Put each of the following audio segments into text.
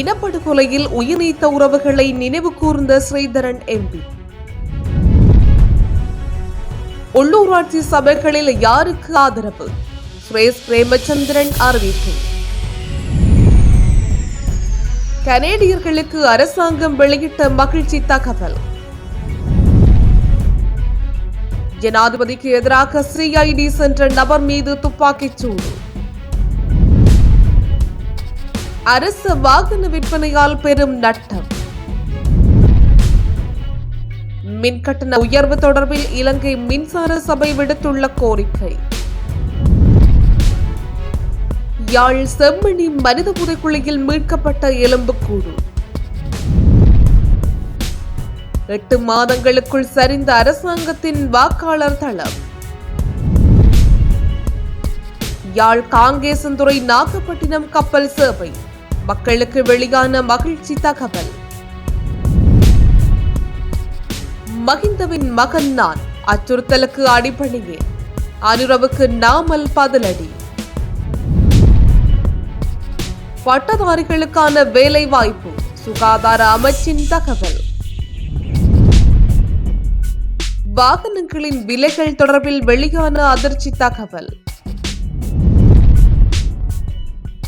இனப்படுகொலையில் உயிர்நீத்த உறவுகளை நினைவு கூர்ந்த ஸ்ரீதரன் எம்பி உள்ளூராட்சி சபைகளில் யாருக்கு ஆதரவு? சுரேஷ் பிரேமச்சந்திரன் அறிவிப்பு. கனேடியர்களுக்கு அரசாங்கம் வெளியிட்ட மகிழ்ச்சி தகவல். ஜனாதிபதிக்கு எதிராக சிஐடி சென்ற நபர் மீது துப்பாக்கிச் அரசு வாகன விற்பனையால் பெரும் நட்டம். மின் கட்டண உயர்வு தொடர்பில் இலங்கை மின்சார சபை விடுத்துள்ள கோரிக்கை. யாழ் செம்மணி மனித புதைக்குழியில் மீட்கப்பட்ட எலும்புக்கூடு. எட்டு மாதங்களுக்குள் சரிந்த அரசாங்கத்தின் வாக்காளர் தளம். யாழ் காங்கேசந்துறை நாகப்பட்டினம் கப்பல் சேவை. மக்களுக்கு வெளியான மகிழ்ச்சி தகவல். மகிந்தவின் மகன் நான் அச்சுறுத்தலுக்கு அடிபணியேன் அனுரவுக்கு நாமல் பதிலடி. பட்டதாரிகளுக்கான வேலை வாய்ப்பு சுகாதார அமைச்சின் தகவல். வாகனங்களின் விலைகள் தொடர்பில் வெளியான அதிர்ச்சி தகவல்.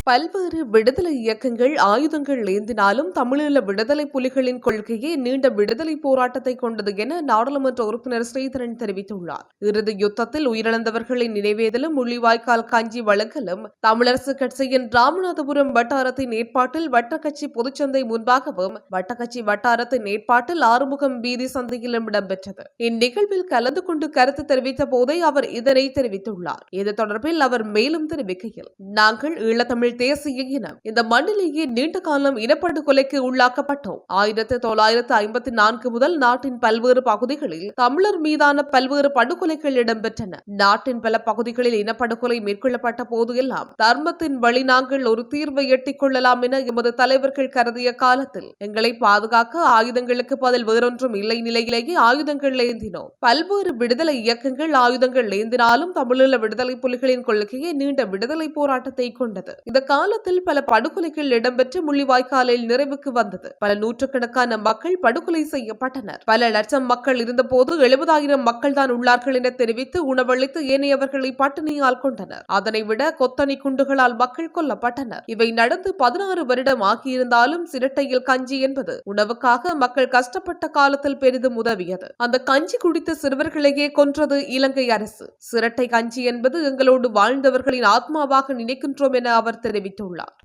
பல்வேறு விடுதலை இயக்கங்கள் ஆயுதங்கள் ஏந்தினாலும் தமிழீழ விடுதலை புலிகளின் கொள்கையே நீண்ட விடுதலை போராட்டத்தை கொண்டது என நாடாளுமன்ற உறுப்பினர் ஸ்ரீதரன் தெரிவித்துள்ளார். இறுதி யுத்தத்தில் உயிரிழந்தவர்களின் நினைவேதலும் முள்ளிவாய்க்கால் காஞ்சி வழங்கலும் தமிழரசு கட்சியின் ராமநாதபுரம் வட்டாரத்தின் ஏற்பாட்டில் வட்டக்கட்சி பொதுச்சந்தை முன்பாகவும் வட்டக்கட்சி வட்டாரத்தின் ஏற்பாட்டில் ஆறுமுகம் வீதி சந்தையிலும் இடம்பெற்றது. இந்நிகழ்வில் கலந்து கொண்டு கருத்து தெரிவித்த போதே அவர் இதனை தெரிவித்துள்ளார். இது தொடர்பில் அவர் மேலும் தெரிவிக்கையில் நாங்கள் ஈழத்தமிழ் தேசிய இனம். இந்த மண்ணிலேயே நீண்ட காலம் இனப்படுகொலைக்கு உள்ளாக்கப்பட்டோம். ஆயிரத்தி தொள்ளாயிரத்து ஐம்பத்தி நான்கு முதல் நாட்டின் பல்வேறு பகுதிகளில் தமிழர் மீதான பல்வேறு படுகொலைகள் இடம்பெற்றன. நாட்டின் பல பகுதிகளில் இனப்படுகொலை மேற்கொள்ளப்பட்ட போது எல்லாம் தர்மத்தின் வழி நாங்கள் ஒரு தீர்வை எட்டிக் கொள்ளலாம் என எமது தலைவர்கள் கருதிய காலத்தில் எங்களை பாதுகாக்க ஆயுதங்களுக்கு பதில் வேறொன்றும் இல்லை நிலையிலேயே ஆயுதங்கள் ஏந்தினோம். பல்வேறு விடுதலை இயக்கங்கள் ஆயுதங்கள் ஏந்தினாலும் தமிழீழ விடுதலை புலிகளின் கொள்கையே நீண்ட விடுதலை போராட்டத்தை கொண்டது. இந்த காலத்தில் பல படுகொலைகள் இடம்பெற்று முள்ளிவாய்க்காலில் நிறைவுக்கு வந்தது. பல நூற்றுக்கணக்கான மக்கள் படுகொலை செய்யப்பட்டனர். பல லட்சம் மக்கள் இருந்தபோது எழுபதாயிரம் மக்கள் தான் உள்ளார்கள் என தெரிவித்து உணவளித்து ஏனையவர்களை பட்டினியால் கொண்டனர். அதனை விட கொத்தனி குண்டுகளால் மக்கள் கொல்லப்பட்டனர். இவை நடந்து பதினாறு வருடம் ஆகியிருந்தாலும் சிரட்டையில் கஞ்சி என்பது உணவுக்காக மக்கள் கஷ்டப்பட்ட காலத்தில் பெரிதும் உதவியது. அந்த கஞ்சி குடித்த சிறுவர்களையே கொன்றது இலங்கை அரசு. சிரட்டை கஞ்சி என்பது எங்களோடு வாழ்ந்தவர்களின் ஆத்மாவாக நினைக்கின்றோம் என அவர் தெரிவித்துள்ளார்.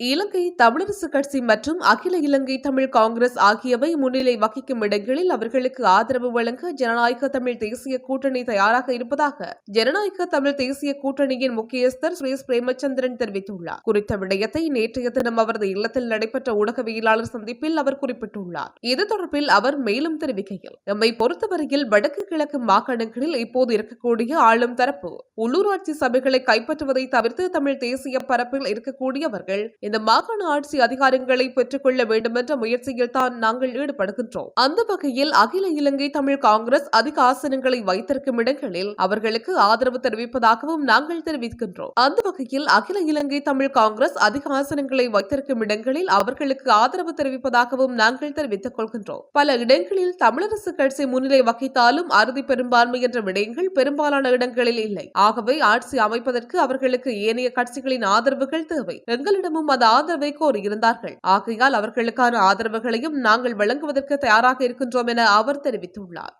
இலங்கை தமிழரசு கட்சி மற்றும் அகில இலங்கை தமிழ் காங்கிரஸ் ஆகியவை முன்னிலை வகிக்கும் இடங்களில் அவர்களுக்கு ஆதரவு வழங்க ஜனநாயக தமிழ் தேசிய கூட்டணி தயாராக இருப்பதாக ஜனநாயக தமிழ் தேசிய கூட்டணியின் முக்கியஸ்தர் சுரேஷ் பிரேமச்சந்திரன் தெரிவித்துள்ளார். குறித்த விடயத்தை நேற்றைய தினம் அவரது இல்லத்தில் நடைபெற்ற ஊடகவியலாளர் சந்திப்பில் அவர் குறிப்பிட்டுள்ளார். இது தொடர்பில் அவர் மேலும் தெரிவிக்கையில் எம்மை பொறுத்தவரையில் வடக்கு கிழக்கு மாகாணங்களில் இப்போது இருக்கக்கூடிய ஆளும் தரப்பு உள்ளூராட்சி சபைகளை கைப்பற்றுவதை தவிர்த்து தமிழ் தேசிய பரப்பில் இருக்கக்கூடியவர்கள் இந்த மாகாண ஆட்சி அதிகாரங்களை பெற்றுக்கொள்ள வேண்டுமென்ற முயற்சியில் தான் நாங்கள் ஈடுபடுகின்றோம். அந்த வகையில் அகில இலங்கை தமிழ் காங்கிரஸ் அதிக ஆசனங்களை வைத்திருக்கும் இடங்களில் அவர்களுக்கு ஆதரவு தெரிவிப்பதாகவும் நாங்கள் தெரிவிக்கின்றோம். அந்த வகையில் அகில இலங்கை தமிழ் காங்கிரஸ் அதிக ஆசனங்களை வைத்திருக்கும் இடங்களில் அவர்களுக்கு ஆதரவு தெரிவிப்பதாகவும் நாங்கள் தெரிவித்துக் கொள்கின்றோம். பல இடங்களில் தமிழரசு கட்சி முன்னிலை வகித்தாலும் அறுதி பெரும்பான்மை என்ற விடயங்கள் பெரும்பாலான இடங்களில் இல்லை. ஆகவே ஆட்சி அமைப்பதற்கு அவர்களுக்கு ஏனைய கட்சிகளின் ஆதரவுகள் தேவை. எங்களிடமும் தமது ஆதரவை கோரியிருந்தார்கள் ஆகையால் அவர்களுக்கான ஆதரவுகளையும் நாங்கள் வழங்குவதற்கு தயாராக இருக்கின்றோம் என அவர் தெரிவித்துள்ளார்.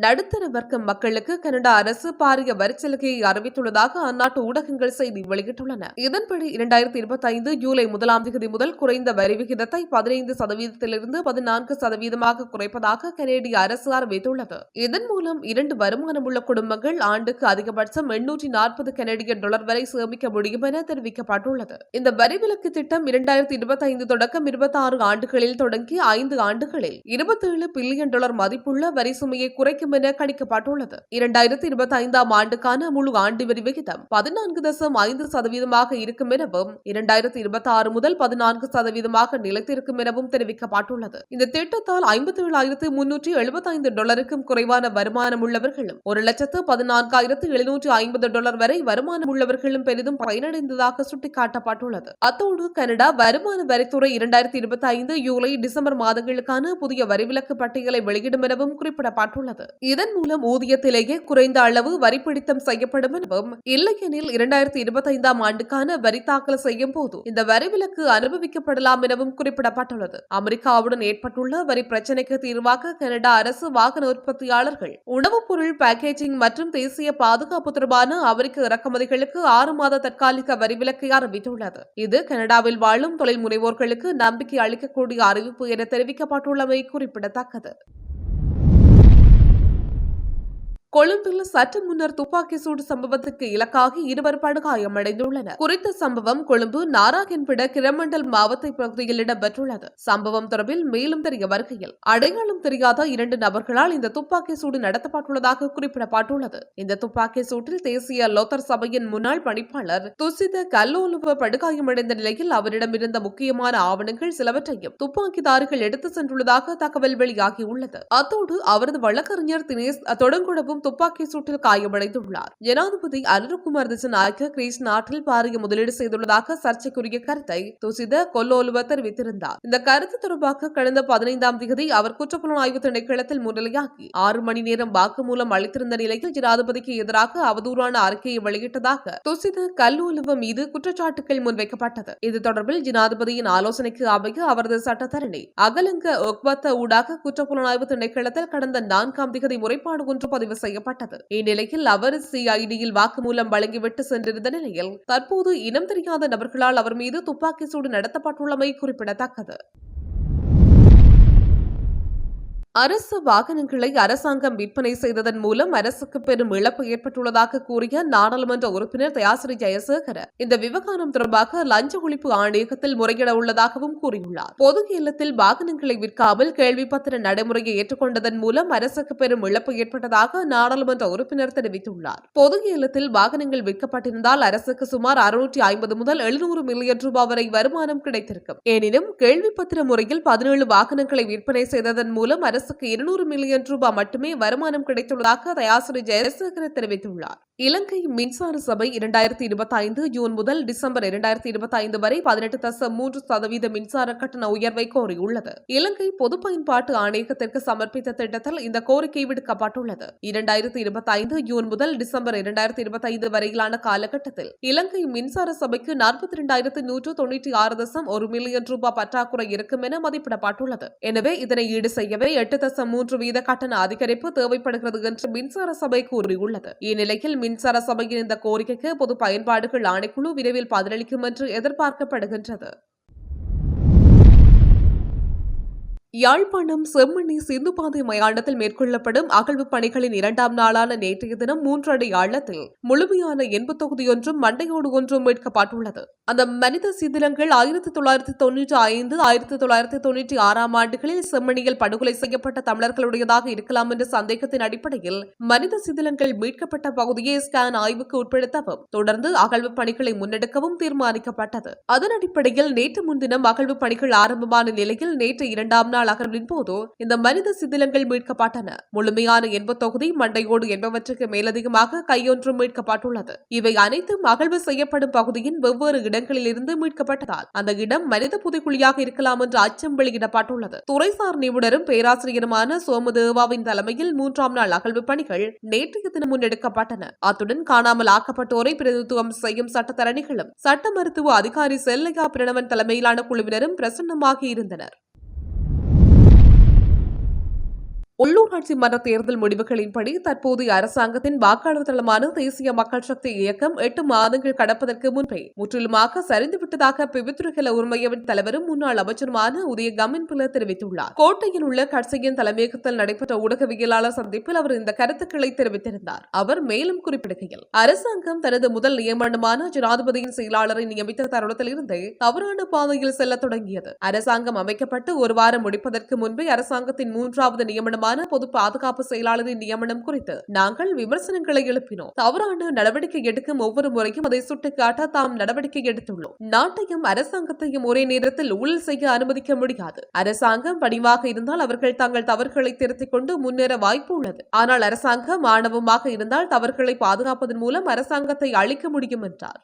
நடுத்தர வர்க்க மக்களுக்கு கனடா அரசு பாரிய வரிச்சலுகையை அறிவித்துள்ளதாக அந்நாட்டு ஊடகங்கள் செய்தி வெளியிட்டுள்ளன. இதன்படி இரண்டாயிரத்தி இருபத்தி ஐந்து ஜூலை முதலாம் தேதி முதல் குறைந்த வரி விகிதத்தை பதினைந்து சதவீதத்திலிருந்து பதினான்கு சதவீதமாக குறைப்பதாக கனேடிய அரசு அறிவித்துள்ளது. இதன் மூலம் இரண்டு வருமானம் உள்ள குடும்பங்கள் ஆண்டுக்கு அதிகபட்சம் எண்ணூற்றி நாற்பது கனடிய டாலர் வரை சேமிக்க முடியும் என தெரிவிக்கப்பட்டுள்ளது. இந்த வரி விலக்கு திட்டம் இரண்டாயிரத்தி இருபத்தி ஐந்து தொடக்கம் இருபத்தி ஆறு ஆண்டுகளில் தொடங்கி ஐந்து ஆண்டுகளில் இருபத்தேழு பில்லியன் டாலர் மதிப்புள்ள வரி சுமையை குறைக்க கிடைக்கும் என கணிக்கப்பட்டுள்ளது. இரண்டாயிரத்தி இருபத்தி ஐந்தாம் ஆண்டுக்கான முழு ஆண்டு வரி விகிதம் பதினான்கு தசம் ஐந்து சதவீதமாக இருக்கும் எனவும் இரண்டாயிரத்தி இருபத்தி ஆறு முதல் பதினான்கு சதவீதமாக நிலைத்திருக்கும் எனவும் தெரிவிக்கப்பட்டுள்ளது. இந்த திட்டத்தால் ஐம்பத்தி ஏழாயிரத்து முன்னூற்றி எழுபத்தி ஐந்து டாலருக்கும் குறைவான வருமானம் உள்ளவர்களும் ஒரு லட்சத்து பதினான்காயிரத்து எழுநூற்று ஐம்பது டாலர் வரை வருமானம் உள்ளவர்களும் பெரிதும் பயனடைந்ததாக சுட்டிக்காட்டப்பட்டுள்ளது. அத்தோடு கனடா வருமான வரித்துறை இரண்டாயிரத்தி இருபத்தி ஐந்து ஜூலை டிசம்பர் மாதங்களுக்கான புதிய வரிவிலக்கு பட்டியலை வெளியிடும் எனவும் குறிப்பிடப்பட்டுள்ளது. இதன் மூலம் ஊதியத்திலேயே குறைந்த அளவு வரி பிடித்தம் செய்யப்படும் எனவும் இல்லையெனில் இரண்டாயிரத்தி இருபத்தி ஐந்தாம் ஆண்டுக்கான வரி தாக்கல் செய்யும் போது இந்த வரிவிலக்கு அனுபவிக்கப்படலாம் எனவும் குறிப்பிடப்பட்டுள்ளது. அமெரிக்காவுடன் ஏற்பட்டுள்ள வரி பிரச்சினைக்கு தீர்வாக கனடா அரசு வாகன உற்பத்தியாளர்கள் உணவுப் பொருள் பேக்கேஜிங் மற்றும் தேசிய பாதுகாப்பு தொடர்பான அமெரிக்க இறக்குமதிகளுக்கு ஆறு மாத தற்காலிக வரி விலக்கை அறிவித்துள்ளது. இது கனடாவில் வாழும் தொழில் முனைவோர்களுக்கு நம்பிக்கை அளிக்கக்கூடிய அறிவிப்பு என தெரிவிக்கப்பட்டுள்ளமை குறிப்பிடத்தக்கது. கொழும்பில் சற்று முன்னர் துப்பாக்கி சூடு சம்பவத்துக்கு இலக்காகி இருவர் படுகாயமடைந்துள்ளனர். குறித்த சம்பவம் கொழும்பு நாராயண்பிட கிரமண்டல் மாவட்ட பகுதியில் இடம்பெற்றுள்ளது. சம்பவம் தொடர்பில் மேலும் தெரிய வருகையில் அடையாளம் தெரியாத இரண்டு நபர்களால் இந்த துப்பாக்கி சூடு நடத்தப்பட்டுள்ளதாக குறிப்பிடப்பட்டுள்ளது. இந்த துப்பாக்கி சூட்டில் தேசிய லோத்தர் சபையின் முன்னாள் பணிப்பாளர் துசித கல்லோலுவ படுகாயமடைந்த நிலையில் அவரிடமிருந்த முக்கியமான ஆவணங்கள் சிலவற்றையும் துப்பாக்கிதாரிகள் எடுத்து சென்றுள்ளதாக தகவல் வெளியாகியுள்ளது. அத்தோடு அவரது வழக்கறிஞர் தினேஷ் தொடங்குடவும் துப்பாக்கி சூட்டில் காயமடைந்துள்ளார். ஜனாதிபதி அனுரகுமார் திசநாயக்க கிரீஸ் நாட்டில் பாரிய முதலீடு செய்துள்ளதாக சர்ச்சைக்குரிய கருத்தை துசித கொல்லோலுவ தெரிவித்திருந்தார். இந்த கருத்து தொடர்பாக கடந்த பதினைந்தாம் தேதி அவர் குற்றப்புலனாய்வு திணைக்களத்தில் முன்னிலையாகி ஆறு மணி நேரம் வாக்குமூலம் அளித்திருந்த நிலையில் ஜனாதிபதிக்கு எதிராக அவதூறான அறிக்கையை வெளியிட்டதாக துசித கல்லூலுவ மீது குற்றச்சாட்டுகள் முன்வைக்கப்பட்டது. இது தொடர்பில் ஜனாதிபதியின் ஆலோசனைக்கு அமைய அவரது சட்டத்தரணி அகலங்க ஒக்வத்த ஊடாக குற்றப்புலனாய்வு திணைக்களத்தில் கடந்த நான்காம் திகதி முறைப்பாடு ஒன்று பதிவு செய்ய செய்யப்பட்டது இந்நிலையில் அவர் சிஐடியில் வாக்குமூலம் வழங்கிவிட்டு சென்றிருந்த நிலையில் தற்போது இனம் தெரியாத நபர்களால் அவர் மீது துப்பாக்கி சூடு நடத்தப்பட்டுள்ளமை குறிப்பிடத்தக்கது. அரசு வாகனங்களை அரசாங்கம் விற்பனை செய்ததன் மூலம் அரசுக்கு பெரும் இழப்பு ஏற்பட்டுள்ளதாக கூறிய நாடாளுமன்ற உறுப்பினர் தயாசிரி ஜெயசேகர இந்த விவகாரம் தொடர்பாக லஞ்ச ஒழிப்பு ஆணையகத்தில் முறையிட உள்ளதாகவும் கூறியுள்ளார். பொது இல்லத்தில் வாகனங்களை விற்காமல் கேள்வி பத்திர நடைமுறையை ஏற்றுக்கொண்டதன் மூலம் அரசுக்கு பெரும் இழப்பு ஏற்பட்டதாக நாடாளுமன்ற உறுப்பினர் தெரிவித்துள்ளார். பொது இல்லத்தில் வாகனங்கள் விற்கப்பட்டிருந்தால் அரசுக்கு சுமார் அறுநூற்றி ஐம்பது முதல் எழுநூறு மில்லியன் ரூபாய் வரை வருமானம் கிடைத்திருக்கும். எனினும் கேள்வி பத்திர முறையில் பதினேழு வாகனங்களை விற்பனை செய்ததன் மூலம் அரசு அரசுக்கு இருநூறு மில்லியன் ரூபாய் மட்டுமே வருமானம் கிடைத்துள்ளதாக தயாசிரி ஜெயசேகர தெரிவித்துள்ளார். இலங்கை மின்சார சபை இரண்டாயிரத்தி இருபத்தி ஐந்து ஜூன் முதல் டிசம்பர் இரண்டாயிரத்தி இருபத்தி ஐந்து வரை பதினெட்டு தசம் மூன்று சதவீத மின்சார கட்டண உயர்வை கோரியுள்ளது. இலங்கை பொது பயன்பாட்டு ஆணையகத்திற்கு சமர்ப்பித்த திட்டத்தில் இந்த கோரிக்கை விடுக்கப்பட்டுள்ளது. இரண்டாயிரத்தி இருபத்தி ஐந்து ஜூன் முதல் டிசம்பர் இரண்டாயிரத்தி இருபத்தி ஐந்து வரையிலான காலகட்டத்தில் இலங்கை மின்சார சபைக்கு நாற்பத்தி இரண்டாயிரத்து நூற்று தொன்னூற்றி ஆறு தசம் ஒரு மில்லியன் ரூபாய் பற்றாக்குறை இருக்கும் என மதிப்பிடப்பட்டுள்ளது. எனவே இதனை ஈடு செய்யவே எட்டு தசம் மூன்று வீத கட்டண அதிகரிப்பு தேவைப்படுகிறது என்று மின்சார சபை கூறியுள்ளது. இந்நிலையில் மின்சார சபையின் இந்த கோரிக்கைக்கு பொது பயன்பாடுகள் ஆணைக்குழு விரைவில் பதிலளிக்கும் என்று எதிர்பார்க்கப்படுகின்றது. யாழ்ப்பாணம் செம்மணி சிந்துபாதை மயானத்தில் மேற்கொள்ளப்படும் அகழ்வு பணிகளின் இரண்டாம் நாளான நேற்றைய தினம் மூன்றடி ஆழத்தில் முழுமையான எண்பு தொகுதியொன்றும் மண்டையோடு ஒன்றும் மீட்கப்பட்டுள்ளது. அந்த மனித சிதிலங்கள் ஆயிரத்தி தொள்ளாயிரத்தி தொன்னூற்றி ஐந்து ஆயிரத்தி தொள்ளாயிரத்தி தொன்னூற்றி ஆறாம் ஆண்டுகளில் செம்மணியில் படுகொலை செய்யப்பட்ட தமிழர்களுடையதாக இருக்கலாம் என்ற சந்தேகத்தின் அடிப்படையில் மனித சிதிலங்கள் மீட்கப்பட்ட பகுதியை ஸ்கேன் ஆய்வுக்கு உட்படுத்தவும் தொடர்ந்து அகழ்வு பணிகளை முன்னெடுக்கவும் தீர்மானிக்கப்பட்டது. அதன் அடிப்படையில் நேற்று முன்தினம் அகழ்வு பணிகள் ஆரம்பமான நிலையில் நேற்று இரண்டாம் நாள் அகழ்வின் போது இந்த மனித சிதிலங்கள் மீட்கப்பட்டன. முழுமையான எண்பது தொகுதி மண்டையோடு என்பவற்றுக்கு மேலதிகமாக கையொன்றும் மீட்கப்பட்டுள்ளது. இவை அனைத்தும் அகழ்வு செய்யப்படும் பகுதியின் வெவ்வேறு இடங்களில் இருந்து மீட்கப்பட்டதால் அந்த இடம் மனித புதைக்குழியாக இருக்கலாம் என்ற அச்சம் வெளியிடப்பட்டுள்ளது. துறைசார் நிபுணரும் பேராசிரியருமான சோமதேவாவின் தலைமையில் மூன்றாம் நாள் அகழ்வு பணிகள் நேற்றைய தினம் முன்னெடுக்கப்பட்டன. அத்துடன் காணாமல் ஆக்கப்பட்டோரை பிரதித்துவம் செய்யும் சட்டத்தரணிகளும் சட்ட மருத்துவ அதிகாரி செல்லையா பிரணவன் தலைமையிலான குழுவினரும் பிரசன்னமாகி இருந்தனர். உள்ளூராட்சி மன்ற தேர்தல் முடிவுகளின்படி தற்போதைய அரசாங்கத்தின் வாக்காளர் தளமான தேசிய மக்கள் சக்தி இயக்கம் எட்டு மாதங்கள் கடப்பதற்கு முன்பே முற்றிலுமாக சரிந்துவிட்டதாக பிவித்துறைகள உரிமையவின் தலைவரும் முன்னாள் அமைச்சருமான உதய கமின் பிள்ளை தெரிவித்துள்ளார். கோட்டையில் உள்ள கட்சியின் தலைமையகத்தில் நடைபெற்ற ஊடகவியலாளர் சந்திப்பில் அவர் இந்த கருத்துக்களை தெரிவித்திருந்தார். அவர் மேலும் குறிப்பிடுகையில் அரசாங்கம் தனது முதல் நியமனமான ஜனாதிபதியின் செயலாளரை நியமித்த தருணத்திலிருந்து தவறான பாதையில் செல்ல தொடங்கியது. அரசாங்கம் அமைக்கப்பட்டு ஒரு வாரம் முடிப்பதற்கு முன்பே அரசாங்கத்தின் மூன்றாவது நியமனம் தொடர்பான பொது பாதுகாப்பு செயலாளரின் நியமனம் குறித்து நாங்கள் விமர்சனங்களை எழுப்பினோம். தவறான நடவடிக்கை எடுக்கும் ஒவ்வொரு முறையும் அதை சுட்டிக்காட்ட தாம் நடவடிக்கை எடுத்துள்ளோம். நாட்டையும் அரசாங்கத்தையும் ஒரே நேரத்தில் ஊழல் செய்ய அனுமதிக்க முடியாது. அரசாங்கம் பணிவாக இருந்தால் அவர்கள் தங்கள் தவறுகளை திருத்திக் கொண்டு முன்னேற வாய்ப்பு உள்ளது. ஆனால் அரசாங்கம் ஆணவமாக இருந்தால் தவறுகளை பாதுகாப்பதன் மூலம் அரசாங்கத்தை அழிக்க முடியும் என்றார்.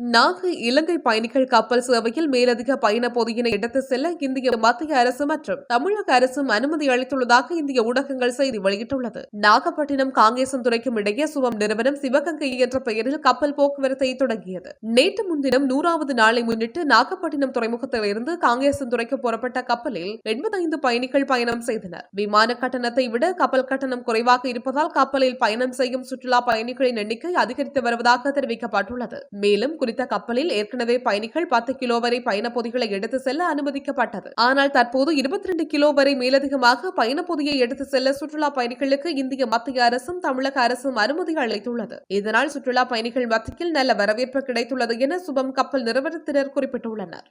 நாகை இலங்கை பயணிகள் கப்பல் சேவையில் மேலதிக பயண பொதியினை எடுத்து செல்ல இந்திய மத்திய அரசு மற்றும் தமிழக அரசும் அனுமதி அளித்துள்ளதாக இந்திய ஊடகங்கள் செய்தி வெளியிட்டுள்ளது. நாகப்பட்டினம் காங்கேசன் துறைக்கும் இடையே சுவம் நிறுவனம் சிவகங்கை என்ற பெயரில் கப்பல் போக்குவரத்தை தொடங்கியது. நேற்று முன்தினம் நூறாவது நாளை முன்னிட்டு நாகப்பட்டினம் துறைமுகத்தில் இருந்து காங்கேசன் துறைக்கு புறப்பட்ட கப்பலில் எண்பத்தைந்து பயணிகள் பயணம் செய்தனர். விமான கட்டணத்தை விட கப்பல் கட்டணம் குறைவாக இருப்பதால் கப்பலில் பயணம் செய்யும் சுற்றுலா பயணிகளின் எண்ணிக்கை அதிகரித்து வருவதாக தெரிவிக்கப்பட்டுள்ளது. மேலும் குறித்த கப்பலில் ஏற்கனவே பயணிகள் பத்து கிலோ வரை பயணப்பொதிகளை எடுத்து செல்ல அனுமதிக்கப்பட்டது. ஆனால் தற்போது இருபத்தி ரெண்டு கிலோ வரை மேலதிகமாக பயணப்பொதியை பொதியை எடுத்து செல்ல சுற்றுலா பயணிகளுக்கு இந்திய மத்திய அரசும் தமிழக அரசும் அனுமதி அளித்துள்ளது. இதனால் சுற்றுலா பயணிகள் மத்தியில் நல்ல வரவேற்பு கிடைத்துள்ளது என சுபம் கப்பல் நிறுவனத்தினர் குறிப்பிட்டுள்ளனர்.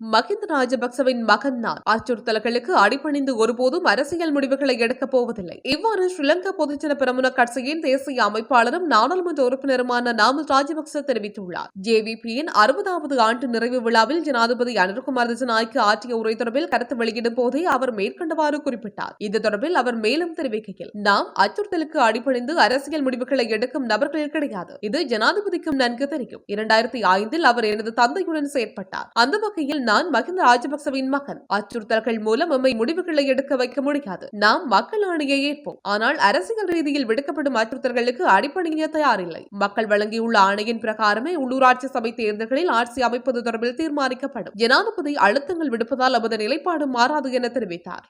மஹிந்த ராஜபக்சவின் மகன் நான் அச்சுறுத்தல்களுக்கு அடிபணிந்து ஒருபோதும் அரசியல் முடிவுகளை எடுக்கப் போவதில்லை. இவ்வாறு ஸ்ரீலங்கா பொதுஜன பிரமுன கட்சியின் தேசிய அமைப்பாளரும் நாடாளுமன்ற உறுப்பினருமான நாமல் ராஜபக்ச தெரிவித்துள்ளார். ஜேவிபியின் அறுபதாவது ஆண்டு நிறைவு விழாவில் ஜனாதிபதி அனுர்குமார் திசநாய்க்கு ஆற்றிய உரை தொடர்பில் கருத்து வெளியிடும் போதே அவர் மேற்கண்டவாறு குறிப்பிட்டார். இது தொடர்பில் அவர் மேலும் தெரிவிக்கையில் நாம் அச்சுறுத்தலுக்கு அடிபணிந்து அரசியல் முடிவுகளை எடுக்கும் நபர்கள் கிடையாது. இது ஜனாதிபதிக்கும் நன்கு தெரியும். இரண்டாயிரத்தி ஐந்தில் அவர் எனது தந்தையுடன் செயற்பட்டார். அந்த வகையில் நான் மகிந்த ராஜபக்சவின் மகன். அச்சுறுத்தல்கள் மூலம் எம்மை முடிவுகளை எடுக்க வைக்க முடியாது. நாம் மக்கள் ஆணையை ஏற்போம். ஆனால் அரசியல் ரீதியில் விடுக்கப்படும் அச்சுறுத்தல்களுக்கு அடிப்படைய தயாரில்லை. மக்கள் வழங்கியுள்ள ஆணையின் பிரகாரமே உள்ளூராட்சி சபை தேர்தல்களில் ஆட்சி அமைப்பது தொடர்பில் தீர்மானிக்கப்படும். ஜனாதிபதி அழுத்தங்கள் விடுப்பதால் அவரது நிலைப்பாடு மாறாது என தெரிவித்தார்.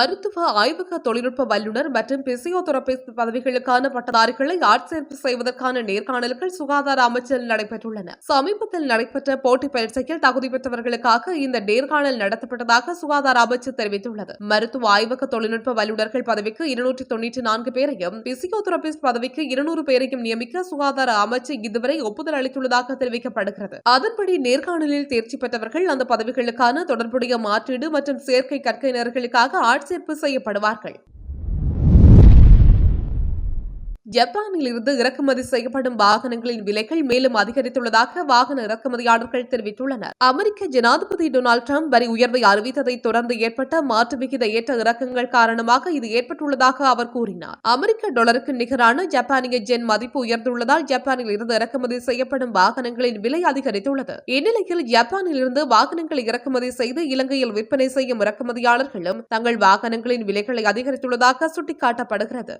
மருத்துவ ஆய்வக தொழில்நுட்ப வல்லுநர் மற்றும் பிசியோதெரபிஸ்ட் பதவிகளுக்கான பட்டதாரிகளை ஆட்சேர்ப்பு செய்வதற்கான நேர்காணல்கள் சுகாதார அமைச்சில் நடைபெற்றுள்ளன. சமீபத்தில் நடைபெற்ற போட்டி பயிற்சியில் தகுதி பெற்றவர்களுக்காக இந்த நேர்காணல் நடத்தப்பட்டதாக சுகாதார அமைச்சர் தெரிவித்துள்ளது. மருத்துவ ஆய்வக தொழில்நுட்ப வல்லுநர்கள் பதவிக்கு இருநூற்றி தொன்னூற்றி நான்கு பேரையும் பிசியோதெரபிஸ்ட் பதவிக்கு இருநூறு பேரையும் நியமிக்க சுகாதார அமைச்சு இதுவரை ஒப்புதல் அளித்துள்ளதாக தெரிவிக்கப்படுகிறது. அதன்படி நேர்காணலில் தேர்ச்சி பெற்றவர்கள் அந்த பதவிகளுக்கான தொடர்புடைய மாற்றீடு மற்றும் சேர்க்கை கற்கையினர்களுக்காக ஆட்சேர்ப்பு செய்யப்படுவார்கள். ஜப்பானில் இருந்து இறக்குமதி செய்யப்படும் வாகனங்களின் விலைகள் மேலும் அதிகரித்துள்ளதாக வாகன இறக்குமதியாளர்கள் தெரிவித்துள்ளனர். அமெரிக்க ஜனாதிபதி டொனால்டு டிரம்ப் வரி உயர்வை அறிவித்ததை தொடர்ந்து ஏற்பட்ட மாற்று விகித ஏற்ற இறக்கங்கள் காரணமாக இது ஏற்பட்டுள்ளதாக அவர் கூறினார். அமெரிக்க டாலருக்கு நிகரான ஜப்பானிய ஜென் மதிப்பு உயர்ந்துள்ளதால் ஜப்பானில் இருந்து இறக்குமதி செய்யப்படும் வாகனங்களின் விலை அதிகரித்துள்ளது. இந்நிலையில் ஜப்பானில் இருந்து வாகனங்களை இறக்குமதி செய்து இலங்கையில் விற்பனை செய்யும் இறக்குமதியாளர்களும் தங்கள் வாகனங்களின் விலைகளை அதிகரித்துள்ளதாக சுட்டிக்காட்டப்படுகிறது.